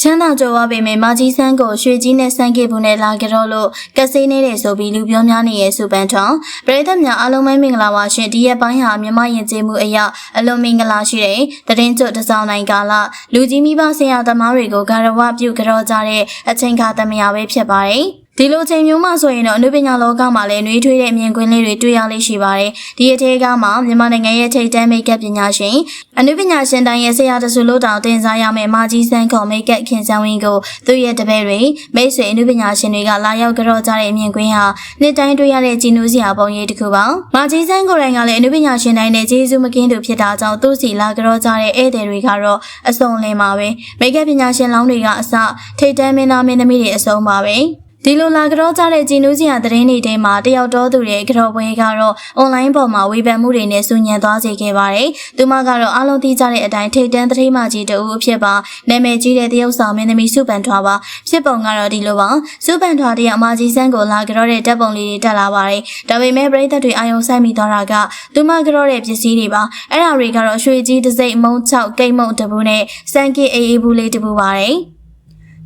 ချမ်းသာကြွယ်ဝပေမဲ့မာကြီးဆန်းကိုရွှေကြီးနဲ့ဆန်းကေဘူးနဲ့လာကြတော့လို့ကက်ဆေးနေတယ်ဆိုပြီးလူပြောများနေရဲ့စူပန်ထောင်ပရိသတ်များအားလုံးပဲမင်္ဂလာပါရှင်ဒီရက်ပိုင်းဟာမြမယဉ်ကျေးမှုအရာအလွန်မင်္ဂလာရှိတဲ့တရင်ကျွတ်တစောင်းနိုင်ကာလလူကြီးမိဘဆရာသမားတွေကိုဂရဝပြုကြောကြတဲ့အချိန်ခါသမယပဲဖြစ်ပါတယ် ဒီလိုချိန်မျိုးမှဆိုရင်တော့အနုပညာလောကမှာလည်းနှွေးထွေးတဲ့အမြင်ကွင်းလေးတွေတွေ့ရလိမ့်ရှိပါတယ်။ဒီအထဲကမှမြန်မာနိုင်ငံရဲ့ထိပ်တန်းမိတ်ကပ်ပညာရှင်အနုပညာရှင်တိုင်းရဲ့ဆရာတဆူလို့တောင်တင်စားရမယ့်မာကြီးစန်းခေါ်မိတ်ကပ်ခင်ဆန်းဝင်းကိုသူ့ရဲ့တပည့်တွေမိတ်ဆွေအနုပညာရှင်တွေကလာရောက်ကြောကြတဲ့အမြင်ကွင်းဟာနှစ်တိုင်းတွေ့ရတဲ့ကြည်နူးစရာပုံရိပ်တစ်ခုပါ။မာကြီးစန်းကိုယ်တိုင်ကလည်းအနုပညာရှင်တိုင်းနဲ့ကျေးဇူးမကင်းသူဖြစ်တာကြောင့်သူ့စီလာကြောကြတဲ့ဧည့်သည်တွေကတော့အစုံလင်ပါပဲ။မိတ်ကပ်ပညာရှင်လောင်းတွေကအစထိပ်တန်းမင်းသားမင်းသမီးတွေအစုံပါပဲ။ ဒီလိုလာကြောကြတဲ့ကြည်နူးစရာသတင်းတွေထဲမှာတယောက်တော်သူရဲ့ကြောပွဲကတော့ online ပေါ်မှာဝေဖန်မှုတွေနဲ့ဆူညံသွားစေခဲ့ပါတယ်။သူမကတော့အားလုံးသိကြတဲ့အတိုင်းထိတ်တန်းသတင်းမှကြီးတူအဖြစ်ပါနာမည်ကြီးတဲ့တရုတ်ဆောင်မင်းသမီးစုပန်ထွားပါဖြစ်ပုံကတော့ဒီလိုပါစုပန်ထွားတရအမကြီးစန်းကိုလာကြောတဲ့တပ်ပုံလေးတွေတက်လာပါတယ်။ဒါပေမဲ့ပြည်သက်တွေအာယုံဆိုင်မိသွားတာကသူမကြောတဲ့ပစ္စည်းတွေပါအဲ့ဒါတွေကတော့ရွှေကြီးတစ်စိမ့်မုံ6ကိတ်မုံတပူနဲ့စန်ကီအေးအေးဘူးလေးတပူပါတယ်။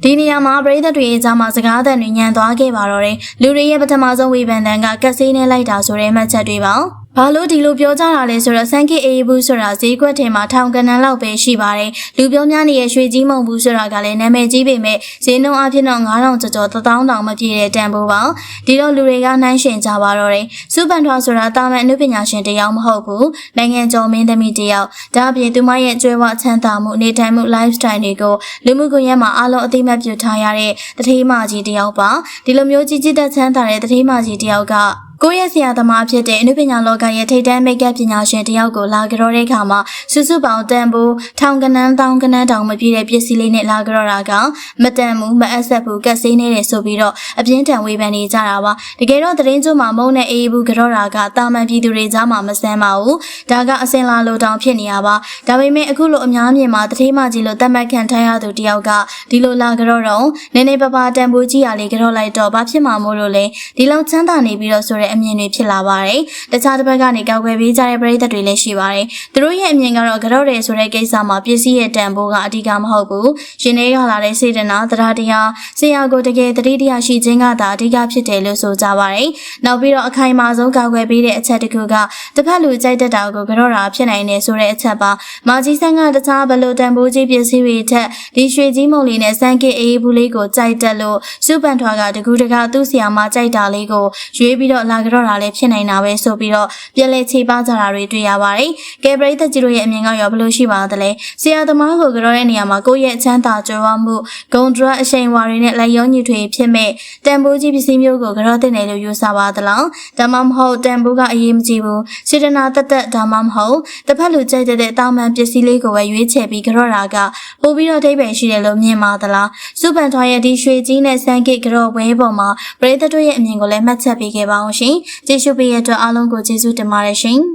ဒီနေရာမှာပရိသတ်တွေရဲ့ကြားမှာစကားသံတွေညံသွားခဲ့ပါတော့တယ်လူတွေရဲ့ပထမဆုံးဝေဖန်တန်ကကက်ဆေးနဲ့လိုက်တာဆိုတဲ့မှတ်ချက်တွေပါ ဘာလို့ဒီလိုပြောကြတာလဲဆိုတော့စန်ကီအေးဘူးဆိုတာဈေးကွက်ထဲမှာထောင်ကနန်းလောက်ပဲရှိပါတယ်လူပြောများနေတဲ့ရွှေကြီးမုံဘူးဆိုတာကလည်းနာမည်ကြီးပေမဲ့ဈေးနှုန်းအဖြစ်တော့9000ကျော်ကျော်1000တောင်မပြည့်တဲ့တန်ဖိုးပါဒီတော့လူတွေကနှိုင်းရှင်ကြပါတော့တယ်စူပန်ထွားဆိုတာတာမန်အနုပညာရှင်တယောက်မဟုတ်ဘူးနိုင်ငံကျော်မင်းသမီးတယောက်ဒါအပြင်သူမရဲ့ကျွဲဝချမ်းသာမှုနေထိုင်မှု lifestyle တွေကိုလူမှုကွန်ရက်မှာအားလုံးအသိမှတ်ပြုထားရတဲ့တထေးမကြီးတယောက်ပါဒီလိုမျိုးကြီးကြီးသက်ချမ်းသာတဲ့တထေးမကြီးတယောက်က ကိုယ့်ရဲ့ဆရာသမားဖြစ်တဲ့အနုပညာလောကရဲ့ထိပ်တန်းမိတ်ကပ်ပညာရှင်တယောက်ကိုလာကြောတဲ့အခါမှာစုစုပေါင်းတန်ဖိုးထောင်ကနန်းတောင်ကနန်းတောင်မပြည့်တဲ့ပစ္စည်းလေးနဲ့လာကြောတာကမတန်ဘူးမအပ်ဆက်ဘူးကက်ဆေးနေတယ်ဆိုပြီးတော့အပြင်းထန်ဝေဖန်နေကြတာပါတကယ်တော့သတင်းကျွမှာမုံနဲ့အေးဘူးကြောတာကတာမန်ပြည်သူတွေကြားမှာမဆန်းပါဘူးဒါကအစင်လာလိုတောင်ဖြစ်နေရပါဒါပေမဲ့အခုလိုအများမြင်မှာတတိမကြီးလိုတတ်မှတ်ခံထားရသူတယောက်ကဒီလိုလာကြောတော့နည်းနည်းပါးပါးတန်ဖိုးကြီးရလေးကြောလိုက်တော့ဘာဖြစ်မှာမို့လို့လဲဒီလောက်ချမ်းသာနေပြီးတော့ဆိုတဲ့အမြင်တွေဖြစ်လာပါတယ်။တခြားတစ်ဘက်ကနေကောက်ွယ်ပေးကြတဲ့ပရိသတ်တွေလည်းရှိပါတယ်။သူတို့ရဲ့အမြင်ကတော့ကြော့တယ်ဆိုတဲ့ကိစ္စမှာပစ္စည်းရဲ့တန်ဖိုးကအဓိကမဟုတ်ဘူး။ရှင်တွေကလာတဲ့စေတနာတရားတရားဆရာကိုတကယ်တတိတရားရှိခြင်းကသာအဓိကဖြစ်တယ်လို့ဆိုကြပါတယ်။နောက်ပြီးတော့အခိုင်အမာဆုံးကောက်ွယ်ပေးတဲ့အချက်တစ်ခုကတစ်ဖက်လူကြိုက်တတ်တာကိုကြော့တာဖြစ်နိုင်တယ်ဆိုတဲ့အချက်ပါ။မာကြီးဆန်းကတခြားဘလို့တန်ဖိုးကြီးပစ္စည်းတွေထက်ဒီရွှေကြီးမုံလေးနဲ့စန်းကစ်အေးဘူးလေးကိုကြိုက်တက်လို့စုပန်ထွားကတကူတကသူ့ဆရာမကြိုက်တာလေးကိုရွေးပြီးတော့လာကြော့တာလည်းဖြစ်နိုင်တာပဲဆိုပြီးတော့ပြက်လက်ချေပကြတာတွေတွေ့ရပါတယ်။ကဲပရိသတ်ကြီးတို့ရဲ့အမြင်ကရောဘယ်လိုရှိပါသလဲ။ဆရာသမားကိုကြောတဲ့နေရာမှာကိုယ့်ရဲ့အချမ်းသာကြွယ်ဝမှုဂုံဒရအရှိန်ဝါတွေနဲ့လက်ရုံးညှိထွေဖြစ်မဲ့တန်ဖိုးကြီးပစ္စည်းမျိုးကိုကြောတဲ့နယ်လို့ယူဆပါသလား။ဒါမှမဟုတ်တန်ဖိုးကအရေးမကြီးဘူး။စေတနာတက်တက်ဒါမှမဟုတ်တစ်ဖက်လူကြိုက်တဲ့တောင်မှန်ပစ္စည်းလေးကိုပဲရွေးချယ်ပြီးကြောတာကပို့ပြီးတော့အထိပ္ပယ်ရှိတယ်လို့မြင်ပါသလား။စုပန်ထွားရဲ့ဒီရွှေကြီးနဲ့စန်ကစ်ကြောဝဲပေါ်မှာပရိသတ်တို့ရဲ့အမြင်ကိုလည်းမှတ်ချက်ပေးခဲ့ပါအောင်ရှင်။ကျေးဇူးပေးရတဲ့အတွက်အားလုံးကိုကျေးဇူးတင်ပါတယ်ရှင်။